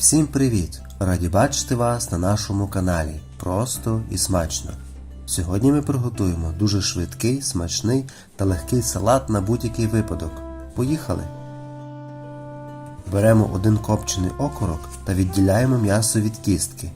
Всім привіт! Раді бачити вас на нашому каналі. Просто і смачно. Сьогодні ми приготуємо дуже швидкий, смачний та легкий салат на будь-який випадок. Поїхали! Беремо один копчений окорок та відділяємо м'ясо від кістки.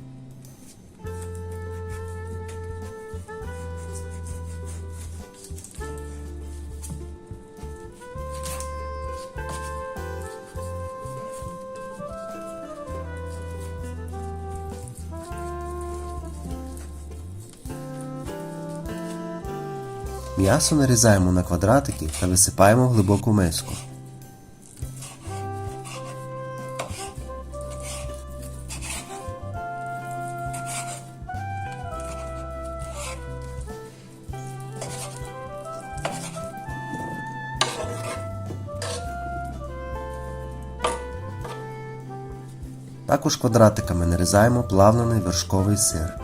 М'ясо нарізаємо на квадратики та висипаємо в глибоку миску. Також квадратиками нарізаємо плавлений вершковий сир.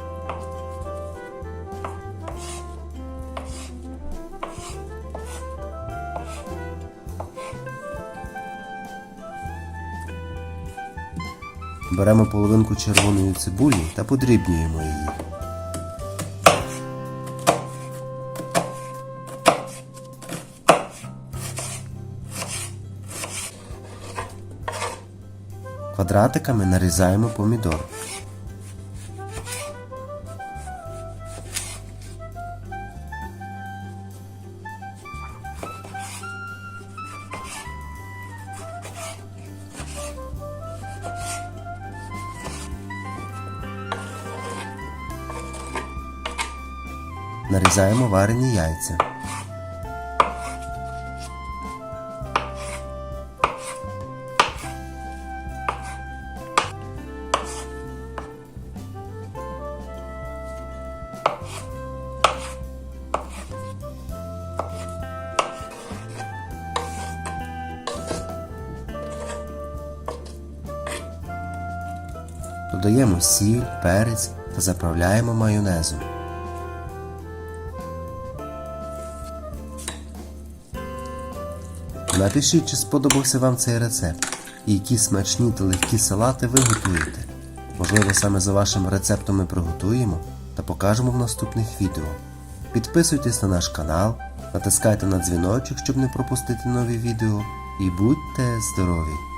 Беремо половинку червоної цибулі та подрібнюємо її. Квадратиками нарізаємо помідор. Нарізаємо варені яйця. Додаємо сіль, перець та заправляємо майонезом. Напишіть, чи сподобався вам цей рецепт і які смачні та легкі салати ви готуєте. Можливо, саме за вашим рецептом ми приготуємо та покажемо в наступних відео. Підписуйтесь на наш канал, натискайте на дзвіночок, щоб не пропустити нові відео, і будьте здорові!